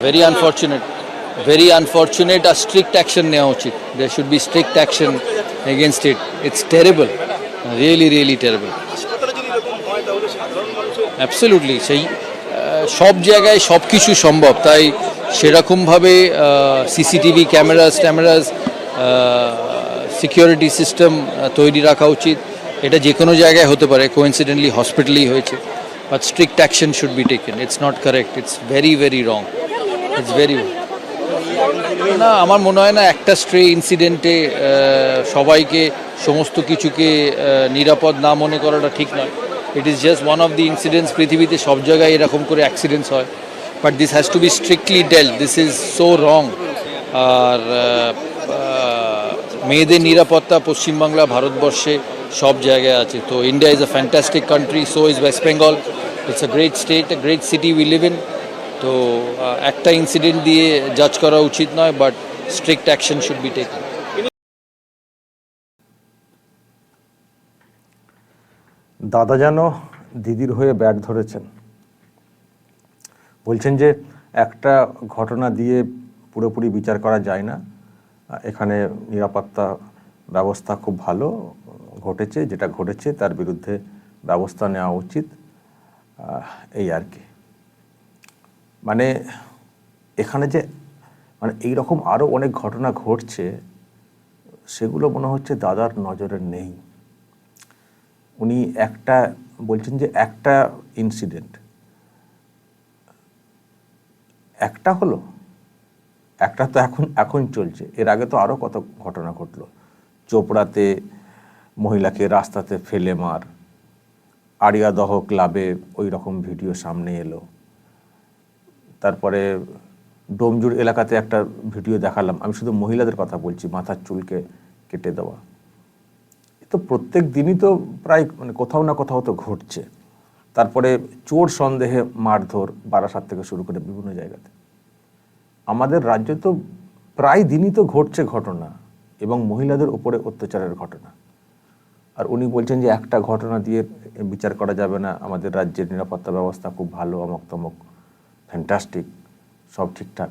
Very unfortunate. Very unfortunate. আর strict action নেওয়া উচিত। They should be strict action against it it's terrible. Really really মানুষের absolutely সেই সব জায়গায় সব কিছু সম্ভব। তাই সেরকমভাবে সিসিটিভি ক্যামেরাস, ট্যামেরাস সিকিউরিটি সিস্টেম তৈরি রাখা উচিত। এটা যে কোনো জায়গায় হতে পারে। কোইন্সিডেন্টলি হসপিটালেই হয়েছে। But strict action should be taken it's not correct it's very very wrong it's very না আমার মনে হয় না একটা স্ট্রে ইনসিডেন্টে সবাইকে সমস্ত কিছুকে নিরাপদ না মনে করাটা ঠিক নয়। It is just one of the incidents পৃথিবীতে সব জায়গায় এরকম করে অ্যাক্সিডেন্টস হয়। But this has to be strictly dealt this is so wrong আর মেয়েদের নিরাপত্তা পশ্চিমবাংলা ভারতবর্ষে সব জায়গায় আছে। তো India is a fantastic country so is West Bengal it's a great state a great city we live in তো একটা ইনসিডেন্ট দিয়ে জাজ করা উচিত নয় but strict action should be taken দাদা যেন দিদির হয়ে ব্যাট ধরেছেন। বলছেন যে, একটা ঘটনা দিয়ে পুরোপুরি বিচার করা যায় না। এখানে নিরাপত্তা ব্যবস্থা খুব ভালো ঘটেছে, যেটা ঘটেছে তার বিরুদ্ধে ব্যবস্থা নেওয়া উচিত। এই আর কি। মানে এখানে যে মানে এই রকম আরও অনেক ঘটনা ঘটছে, সেগুলো মনে হচ্ছে দাদার নজরে নেই। উনি একটা, বলছেন যে একটা ইনসিডেন্ট একটা হলো, একটা তো এখন এখন চলছে। এর আগে তো আরও কত ঘটনা ঘটলো। চোপড়াতে মহিলাকে রাস্তাতে ফেলে মার, আড়িয়াদহ ক্লাবে ওই রকম ভিডিও সামনে এলো। তারপরে ডোমজুর এলাকাতে একটা ভিডিও দেখালাম। আমি শুধু মহিলাদের কথা বলছি, মাথার চুলকে কেটে দেওয়া। তো প্রত্যেক দিনই তো প্রায় মানে কোথাও না কোথাও তো ঘটছে। তারপরে চোর সন্দেহে মারধর বারাসাত থেকে শুরু করে বিভিন্ন জায়গাতে। আমাদের রাজ্যে তো প্রায় দিনই তো ঘটছে ঘটনা এবং মহিলাদের উপরে অত্যাচারের ঘটনা। আর উনি বলছেন যে একটা ঘটনা দিয়ে বিচার করা যাবে না। আমাদের রাজ্যের নিরাপত্তা ব্যবস্থা খুব ভালো অমক তমক ফ্যান্টাস্টিক সব ঠিকঠাক।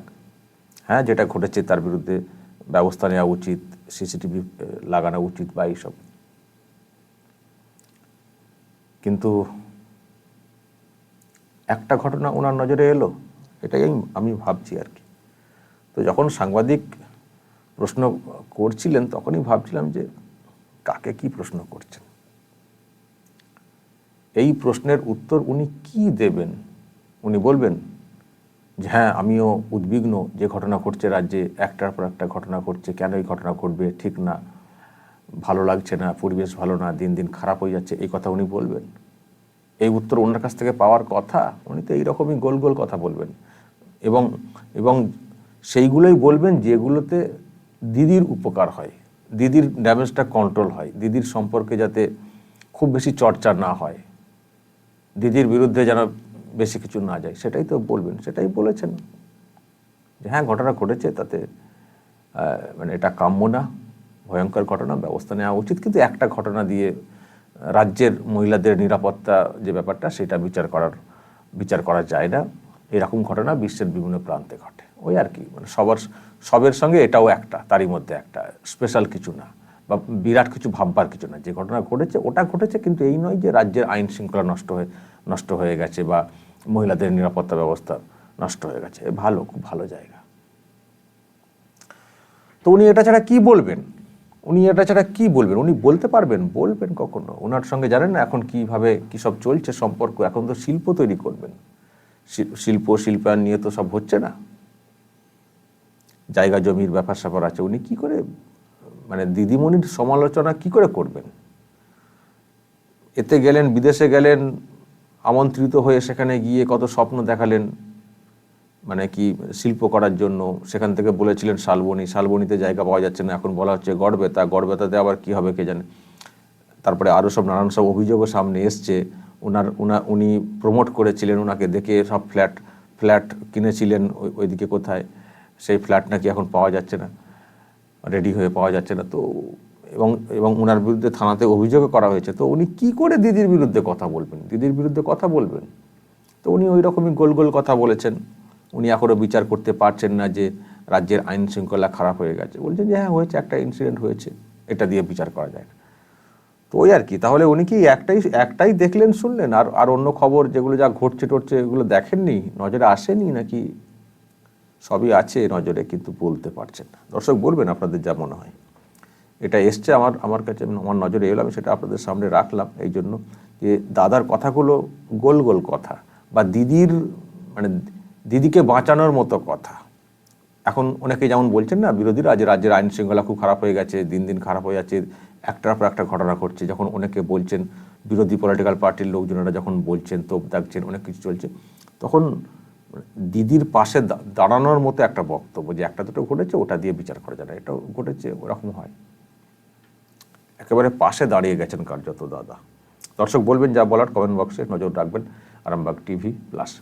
হ্যাঁ যেটা ঘটেছে তার বিরুদ্ধে ব্যবস্থা নেওয়া উচিত, সিসিটিভি লাগানো উচিত বা এইসব। কিন্তু একটা ঘটনা ওনার নজরে এলো, এটাই আমি- ভাবছি আর কি। তো যখন সাংবাদিক প্রশ্ন করছিলেন, তখনই ভাবছিলাম যে কাকে কি প্রশ্ন করছেন? এই প্রশ্নের উত্তর উনি কি দেবেন? উনি বলবেন যে হ্যাঁ আমিও উদ্বিগ্ন যে ঘটনা ঘটছে রাজ্যে, একটার পর একটা ঘটনা ঘটছে, কেন এই ঘটনা ঘটবে? ঠিক না। ভালো লাগছে না, পরিবেশ ভালো না, দিন দিন খারাপ হয়ে যাচ্ছে, এই কথা উনি বলবেন। এই উত্তর ওনার কাছ থেকে পাওয়ার কথা, উনি তো এইরকমই গোল গোল কথা বলবেন। এবং এবং সেইগুলোই বলবেন যেগুলোতে দিদির উপকার হয়, দিদির ড্যামেজটা কন্ট্রোল হয়, দিদির সম্পর্কে যাতে খুব বেশি চর্চা না হয়। দিদির বিরুদ্ধে যেন বেশি কিছু না যায়, সেটাই তো বলবেন, সেটাই বলেছেন। যে হ্যাঁ ঘটনা ঘটেছে, তাতে মানে এটা কাম্য না, ভয়ঙ্কর ঘটনা, ব্যবস্থা নেওয়া উচিত, কিন্তু একটা ঘটনা দিয়ে রাজ্যের মহিলাদের নিরাপত্তা যে ব্যাপারটা, সেটা বিচার করার, বিচার করা যায় না। এরকম ঘটনা বিশ্বের বিভিন্ন প্রান্তে ঘটে। ওই আর কি মানে সবার, সবের সঙ্গে এটাও একটা, তারই মধ্যে একটা স্পেশাল কিছু না, বা বিরাট কিছু ভাববার কিছু না। যে ঘটনা ঘটেছে, ওটা ঘটেছে, কিন্তু এই নয় যে রাজ্যের আইন শৃঙ্খলা নষ্ট হয়ে নষ্ট হয়ে গেছে, বা মহিলাদের নিরাপত্তা ব্যবস্থা নষ্ট হয়ে গেছে। ভালো, খুব ভালো জায়গা। তো উনি এটা ছাড়া কি বলবেন? উনি এটা ছাড়া কি বলবেন? উনি বলতে পারবেন, বলবেন কখনো। ওনার সঙ্গে জানেন না এখন কীভাবে, কি সব চলছে সম্পর্ক, এখন তো শিল্প তৈরি করবেন। শিল্প, শিল্পায়ন নিয়ে তো সব হচ্ছে না। জায়গা, জমির ব্যাপার স্যাপার আছে। উনি কি করে মানে দিদিমণির সমালোচনা কি করে করবেন? এতে গেলেন, বিদেশে গেলেন আমন্ত্রিত হয়ে সেখানে গিয়ে কত স্বপ্ন দেখালেন মানে কি শিল্প করার জন্য। সেখান থেকে বলেছিলেন, শালবনি, শালবনিতে জায়গা পাওয়া যাচ্ছে না, এখন বলা হচ্ছে গড়বেতা, গড়বেতাতে আবার কি হবে কে জানে? তারপরে আরও সব নানান সব অভিযোগও সামনে এসছে। ওনার উনা, উনি প্রমোট করেছিলেন ওনাকে দেখে সব ফ্ল্যাট ফ্ল্যাট কিনেছিলেন ওই, ওইদিকে কোথায়। সেই ফ্ল্যাট নাকি এখন পাওয়া যাচ্ছে না, রেডি হয়ে পাওয়া যাচ্ছে না। তো এবং এবং ওনার বিরুদ্ধে থানাতে অভিযোগও করা হয়েছে। তো উনি কি করে দিদির বিরুদ্ধে কথা বলবেন? দিদির বিরুদ্ধে কথা বলবেন? তো উনি ওই রকমই গোল গোল কথা বলেছেন। উনি এখনও বিচার করতে পারছেন না যে রাজ্যের আইন শৃঙ্খলা খারাপ হয়ে গেছে। বলছেন যে হ্যাঁ হয়েছে, একটা ইনসিডেন্ট হয়েছে। এটা দিয়ে বিচার করা যায় না। তো ওই আর কি। তাহলে উনি কি একটাই একটাই দেখলেন, শুনলেন? আর আর অন্য খবর যেগুলো যা ঘটছে টটছে এগুলো দেখেননি? নজরে আসেনি নাকি? সবই আছে নজরে, কিন্তু বলতে পারছেন না। দর্শক, বলবেন আপনাদের যা মনে হয়। এটা এসছে আমার আমার কাছে আমার নজরে এলো, আমি সেটা আপনাদের সামনে রাখলাম এই জন্য যে দাদার কথাগুলো গোল গোল কথা বা দিদির মানে দিদিকে বাঁচানোর মতো কথা। এখন অনেকে যেমন বলছেন না, বিরোধীরা যে রাজ্যের আইন শৃঙ্খলা খুব খারাপ হয়ে গেছে, দিন দিন খারাপ হয়ে যাচ্ছে, একটার পর একটা ঘটনা ঘটছে। যখন অনেকে বলছেন, বিরোধী পলিটিক্যাল পার্টির লোকজনেরা যখন বলছেন, তোপ দাগছেন, অনেক কিছু চলছে, তখন দিদির পাশে দাঁড়ানোর মতো একটা বক্তব্য যে একটা দুটো ঘটেছে, ওটা দিয়ে বিচার করা যায় না। এটাও ঘটেছে, ওরকম হয়। একেবারে পাশে দাঁড়িয়ে গেছেন কার্যত দাদা। দর্শক বলবেন যা বলার কমেন্ট বক্সে নজর রাখবেন। Arambagh TV plus